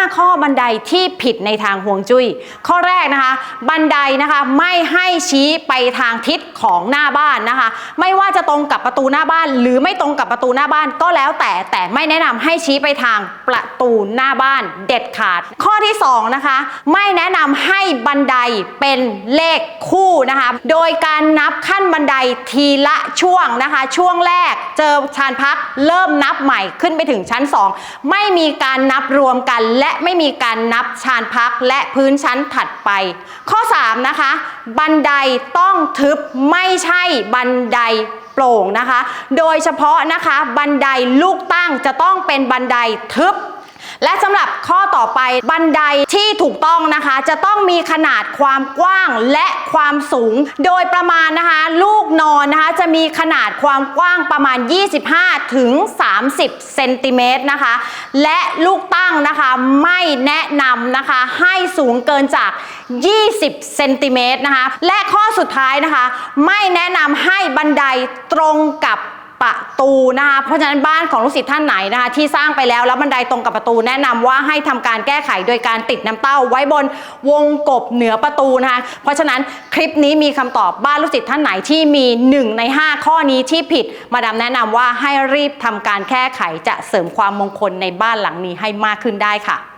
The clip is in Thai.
5 ข้อบันไดที่ผิดในทางห่วงจุย้ย ข้อแรกนะคะ บันไดนะคะไม่ให้ชี้ไปทางทิศของหน้าบ้านนะคะ ไม่ว่าจะตรงกับประตูหน้าบ้าน หรือไม่ตรงกับประตูหน้าบ้านก็แล้วแต่แต่ไม่แนะนำให้ชี้ไปทางประตูหน้าบ้านเด็ดขาด ข้อที่สองนะคะไม่แนะนำให้บันไดเป็นเลขคู่นะคะ โดยการนับขั้นบันไดทีละช่วงนะคะ ช่วงแรกเจอชานพักเริ่มนับใหม่ขึ้นไปถึงชั้น 2 ไม่มีการนับรวมกันและและไม่มีการนับชานพักและพื้นชั้นถัดไป ข้อ 3 นะคะ บันไดต้องทึบไม่ใช่บันไดโปร่งนะคะ โดยเฉพาะนะคะบันไดลูกตั้งจะต้องเป็นบันไดทึบ และสำหรับข้อต่อไปบันไดที่ถูกต้องนะคะ จะต้องมีขนาดความกว้างและความสูง โดยประมาณนะคะ ลูกนอนนะคะ จะมีขนาดความกว้างประมาณ 25 ถึง 30 เซนติเมตรนะคะ และลูกตั้งนะคะไม่แนะนำนะคะ ให้สูงเกินจาก 20 เซนติเมตรนะคะ และข้อสุดท้ายนะคะ ไม่แนะนำให้บันไดตรงกับ ประตูนะคะเพราะฉะนั้นบ้านของลูกศิษย์ท่านไหนนะคะที่สร้างไปแล้วแล้วบันไดตรงกับประตูแนะนำว่าให้ทำการแก้ไขโดยการติดน้ำเต้า ไว้บนวงกบเหนือประตูนะคะเพราะฉะนั้นคลิปนี้มีคำตอบบ้านลูกศิษย์ท่านไหนที่มี 1 ใน 5 ข้อนี้ที่ผิด มาดามแนะนำว่าให้รีบทำการแก้ไขจะเสริมความมงคลในบ้านหลังนี้ให้มากขึ้นได้ค่ะ